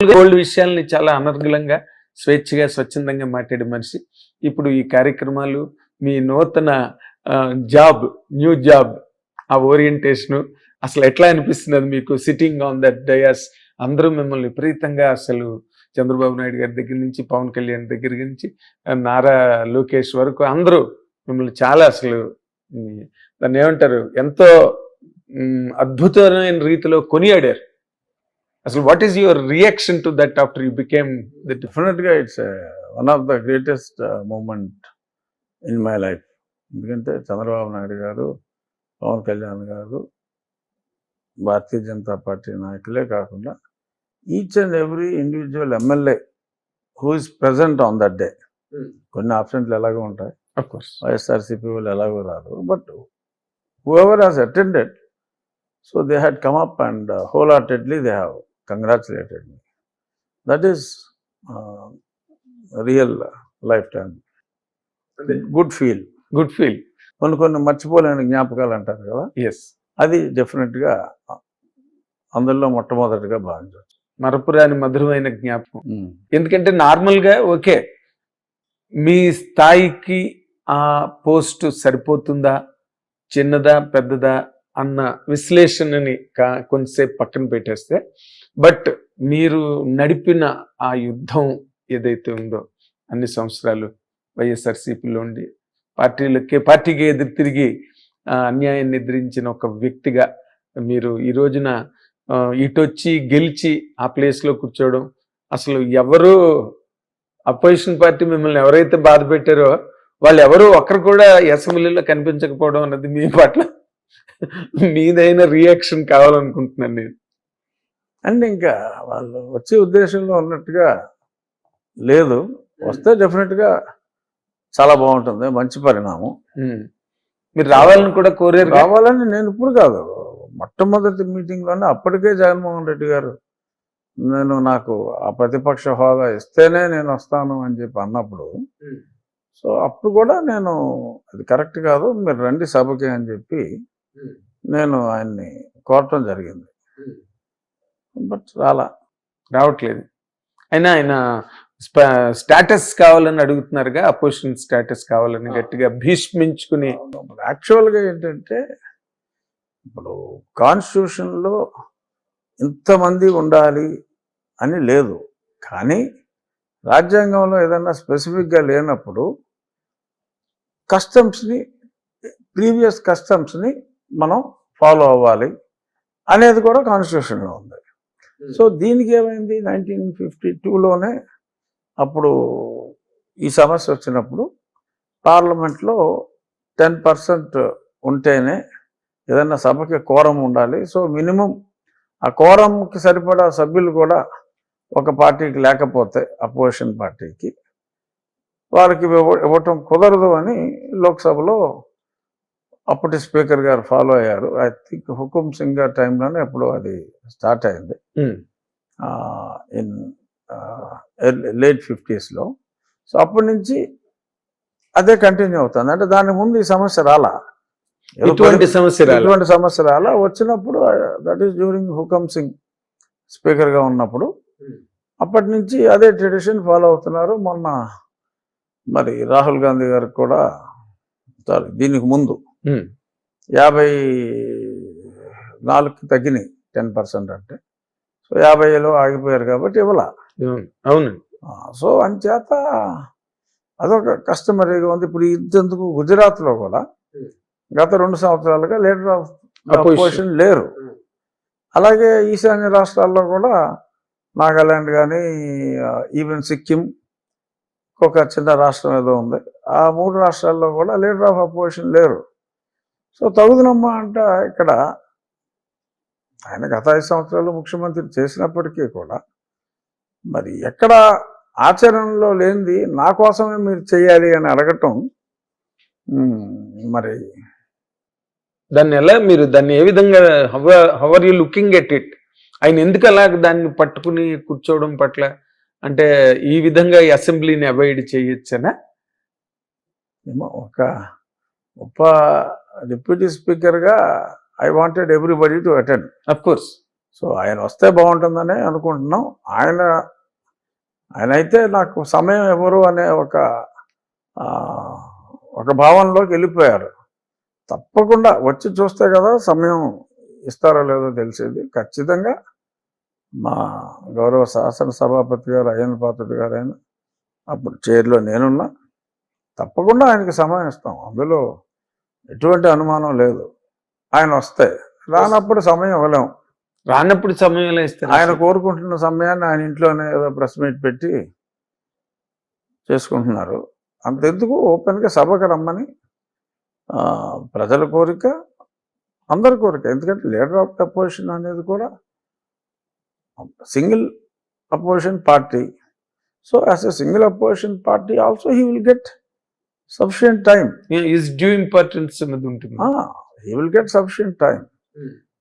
Gold విషయాల్ని చాలా అనర్గళంగా స్వేచ్ఛగా స్వచ్ఛందంగా మాట్లాడే మనిషి. ఇప్పుడు ఈ కార్యక్రమాలు మీ నూతన జాబ్ న్యూ జాబ్ ఆ ఓరియంటేషన్ అసలు ఎట్లా అనిపిస్తున్నది మీకు సిట్టింగ్ ఆన్ దట్ డయాస్ అందరూ మిమ్మల్ని విపరీతంగా అసలు చంద్రబాబు నాయుడు గారి దగ్గర నుంచి పవన్ కళ్యాణ్ దగ్గర నుంచి నారా లోకేష్ వరకు అందరూ మిమ్మల్ని చాలా అసలు దాన్ని ఏమంటారు? ఎంతో అద్భుతమైన రీతిలో కొనియాడారు. అసలు what is your reaction to that after you became that డెఫినెట్గా it's one of the greatest moment in my life ఎందుకంటే చంద్రబాబు నాయుడు గారు పవన్ కళ్యాణ్ గారు భారతీయ జనతా పార్టీ నాయకులే కాకుండా each and every individual MLA who is present on that day కొన్ని ఆప్షన్లు ఎలాగో ఉంటాయి. కోర్స్ వైఎస్ఆర్సీపీ వాళ్ళు ఎలాగో రారు. But whoever has attended so they had come up and wholeheartedly they have congratulated me that is real life time good feel good feel కొన్ని కొన్ని మర్చిపోలేని జ్ఞాపకాలు అంటారు కదా? ఎస్ అది డెఫినెట్గా అందులో మొట్టమొదటిగా భావించవచ్చు. మరపురాని మధురమైన జ్ఞాపకం. ఎందుకంటే నార్మల్గా ఓకే మీ స్థాయికి ఆ పోస్ట్ సరిపోతుందా? చిన్నదా? పెద్దదా? అన్న విశ్లేషణని కా- కొంచెంసేపు పక్కన పెట్టేస్తే బట్ మీరు నడిపిన ఆ యుద్ధం ఏదైతే ఉందో అన్ని సంవత్సరాలు వైఎస్ఆర్సీపీలో ఉండి పార్టీలకే పార్టీకి ఎదురు తిరిగి అన్యాయాన్ని ఎదిరించిన ఒక వ్యక్తిగా మీరు ఈ రోజున ఇటొచ్చి గెలిచి ఆ ప్లేస్లో కూర్చోవడం అసలు ఎవరు అపోజిషన్ పార్టీ మిమ్మల్ని ఎవరైతే బాధ పెట్టారో వాళ్ళు ఎవరు ఒక్కరు కూడా అసెంబ్లీలో కనిపించకపోవడం అన్నది మీ పట్ల మీదైన రియాక్షన్ కావాలనుకుంటున్నాను నేను. అండ్ ఇంకా వాళ్ళు వచ్చే ఉద్దేశంలో ఉన్నట్టుగా లేదు. వస్తే డెఫినెట్గా చాలా బాగుంటుంది. మంచి పరిణామం. మీరు రావాలని కూడా కోరారు? రావాలని నేను ఇప్పుడు కాదు. మొట్టమొదటి మీటింగ్లోనే అప్పటికే జగన్మోహన్ రెడ్డి గారు నేను నాకు ఆ ప్రతిపక్ష హోదా ఇస్తేనే నేను వస్తాను అని చెప్పి అన్నప్పుడు సో అప్పుడు కూడా నేను అది కరెక్ట్ కాదు. మీరు రండి సభకి అని చెప్పి నేను ఆయన్ని కోరటం జరిగింది. బట్ రాలా రావట్లేదు. అయినా ఆయన స్టాటస్ కావాలని అడుగుతున్నారుగా అపోజిషన్ స్టాటస్ కావాలని గట్టిగా భీష్మించుకుని. యాక్చువల్గా ఏంటంటే ఇప్పుడు కాన్స్టిట్యూషన్లో ఇంతమంది ఉండాలి అని లేదు. కానీ రాజ్యాంగంలో ఏదైనా స్పెసిఫిక్గా లేనప్పుడు కస్టమ్స్ని ప్రీవియస్ కస్టమ్స్ని మనం ఫాలో అవ్వాలి అనేది కూడా కాన్స్టిట్యూషన్లో ఉంది. సో దీనికి ఏమైంది? నైన్టీన్ ఫిఫ్టీ టూలోనే అప్పుడు ఈ సమస్య వచ్చినప్పుడు పార్లమెంట్లో టెన్ పర్సెంట్ ఉంటేనే ఏదైనా సభకి కోరం ఉండాలి. సో మినిమం ఆ కోరంకి సరిపడా సభ్యులు కూడా ఒక పార్టీకి లేకపోతే అపోజిషన్ పార్టీకి వారికి ఇవ్వ- ఇవ్వటం కుదరదు అని లోక్సభలో అప్పటి స్పీకర్ గారు ఫాలో అయ్యారు. ఐ థింక్ హుకుం సింగ్ గారి టైంలోనే ఎప్పుడు అది స్టార్ట్ అయింది. ఉమ్, ఇన్ లేట్ ఫిఫ్టీస్లో సో అప్పటి నుంచి అదే కంటిన్యూ అవుతుంది. అంటే దాని ముందు ఈ సమస్య రాలా? ఏదో ఇటువంటి సమస్య ఇటువంటి సమస్య రాలా? వచ్చినప్పుడు that is during Hukam Singh స్పీకర్గా ఉన్నప్పుడు అప్పటి నుంచి అదే ట్రెడిషన్ ఫాలో అవుతున్నారు. మొన్న మరి రాహుల్ గాంధీ గారికి కూడా సారీ దీనికి ముందు. యాభై నాలుగుకి తగ్గినాయి టెన్ పర్సెంట్ అంటే. సో యాభైలో ఆగిపోయారు కాబట్టి ఇవ్వాల. అవును, సో అంచేత అదొక కస్టమరీగా ఉంది. ఇప్పుడు ఇంతెందుకు గుజరాత్లో కూడా గత రెండు సంవత్సరాలుగా లీడర్ ఆఫ్. అపోజిషన్ లేరు. అలాగే ఈశాన్య రాష్ట్రాల్లో కూడా నాగాలాండ్ కానీ ఈవెన్ సిక్కిం ఒక చిన్న రాష్ట్రం ఏదో ఉంది. ఆ మూడు రాష్ట్రాల్లో కూడా లీడర్ ఆఫ్ అపోజిషన్ లేరు. సో తగుదనమ్మా అంటే ఇక్కడ ఆయన గత ఐదు సంవత్సరాలు ముఖ్యమంత్రి చేసినప్పటికీ కూడా మరి ఎక్కడ ఆచరణలో లేనిది నా కోసమే మీరు చేయాలి అని అడగటం మరి దాన్ని ఎలా మీరు దాన్ని ఏ విధంగా how are you looking at it? ఆయన ఎందుకు అలా దాన్ని పట్టుకుని కూర్చోవడం పట్ల? అంటే ఈ విధంగా ఈ అసెంబ్లీని అవాయిడ్ చేయొచ్చనా? ఏమో ఒక ఉప డిప్యూటీ స్పీకర్గా I wanted everybody to attend. Of course so ఆయన వస్తే బాగుంటుందని అనుకుంటున్నాం. ఆయన ఆయన అయితే నాకు సమయం ఎవరు అనే ఒక ఒక భావనలోకి వెళ్ళిపోయారు. తప్పకుండా వచ్చి చూస్తే కదా సమయం ఇస్తారో లేదో తెలిసేది. ఖచ్చితంగా మా గౌరవ శాసన సభాపతి గారు అయ్యన్న పాత్రుడు గారు ఆయన అప్పుడు చైర్లో నేనున్నా. తప్పకుండా ఆయనకి సమయం ఇస్తాం. అందులో ఎటువంటి అనుమానం లేదు. ఆయన వస్తే. రానప్పుడు సమయం ఇవ్వలేం రానప్పుడు సమయంలో ఇస్తారు ఆయన కోరుకుంటున్న సమయాన్ని ఆయన ఇంట్లోనే ఏదో ప్రెస్ మీట్ పెట్టి చేసుకుంటున్నారు. అంతెందుకు? ఓపెన్గా సభకు రమ్మని ప్రజల కోరిక అందరి కోరిక. ఎందుకంటే లీడర్ ఆఫ్ అపోజిషన్ అనేది కూడా single opposition party. So as a single opposition party also he will get sufficient time is due importance అన్నది ఉంటుంది. He will get sufficient time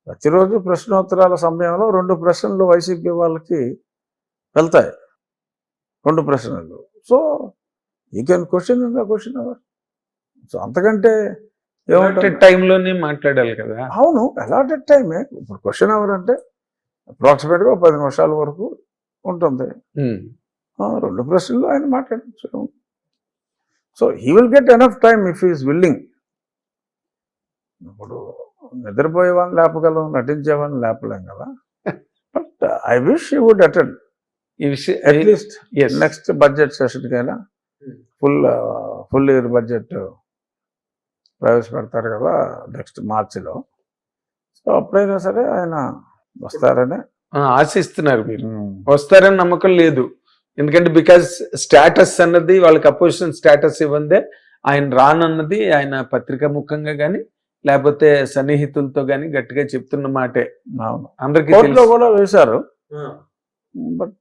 ప్రతిరోజు ప్రశ్నోత్తరాల సమయంలో రెండు ప్రశ్నలు వైసీపీ వాళ్ళకి వెళ్తాయి. రెండు ప్రశ్నలు. So you can question in the question hour so అంతకంటే ఏమంటే టైంలోనే మాట్లాడాలి కదా. అవును అలాంటి టైమే ఇప్పుడు క్వశ్చన్ అవర్ అంటే అప్రాక్సిమేట్గా పది నిమిషాల వరకు ఉంటుంది. ఆ, రెండు ప్రశ్నలు ఆయన మాట్లాడచ్చు. So he will get enough time if is willing. ఇప్పుడు నిద్రపోయేవాడిని లేపగలం నటించేవాడిని లేపలేం కదా. But I wish you would attend. At least. Next budget సెషన్కైనా Hmm. Full full year budget ప్రవేశపెడతారు కదా నెక్స్ట్ మార్చిలో. సో అప్పుడైనా సరే ఆయన వస్తారని. ఆశిస్తున్నారు మీరు. వస్తారని నమ్మకం లేదు. ఎందుకంటే బికాస్ స్టేటస్ అన్నది వాళ్ళకి అపోజిషన్ స్టేటస్ ఇవ్వందే ఆయన రానన్నది ఆయన పత్రికా ముఖంగా గాని లేకపోతే సన్నిహితులతో గాని గట్టిగా చెప్తున్న మాటే. అందరికీ. కూడా వేశారు. బట్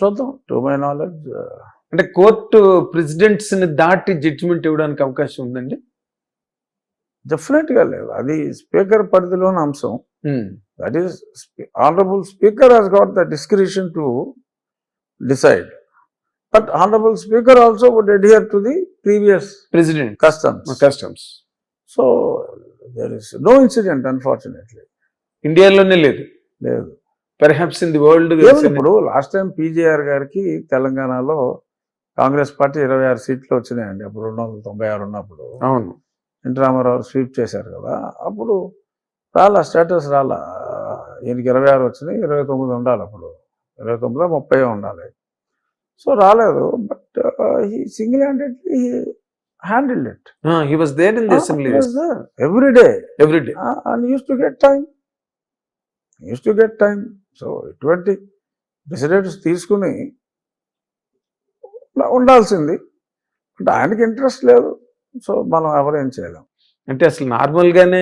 చూద్దాం. టు మై నాలెడ్జ్ అంటే కోర్టు ప్రెసిడెంట్స్ని దాటి జడ్జిమెంట్ ఇవ్వడానికి అవకాశం ఉందండి? డెఫినెట్గా లేదు. అది స్పీకర్ పరిధిలోని అంశం. That is honourable speaker has got the discretion to decide but honourable speaker also would adhere to the previous president customs customs so there is no incident unfortunately ఇండియాలోనే లేదు. లేదు. పెర్హాప్స్ ఇన్ ది వరల్డ్ ఇప్పుడు? Last time PJR గారికి తెలంగాణలో Congress party ఇరవై ఆరు సీట్లు వచ్చినాయండి. అప్పుడు రెండు వందల తొంభై ఆరు ఉన్నప్పుడు. అవును. ఎన్టీ రామారావు స్వీప్ చేశారు కదా. అప్పుడు రాలా స్టేటస్ రాలా. ఈయనకి ఇరవై ఆరు వచ్చినాయి ఇరవై తొమ్మిది ఉండాలి అప్పుడు. ఇరవై తొమ్మిదో ముప్పై ఉండాలి. సో రాలేదు but he single handedly handle it he was there in the assembly every day every day and use to get time use to get time so ఇటువంటి డిసిడెంట్స్ తీసుకుని ఉండాల్సింది. బట్ ఆయనకి ఇంట్రెస్ట్ లేదు. సో మనం ఎవరేం చేయలేం. అంటే అసలు నార్మల్ గానే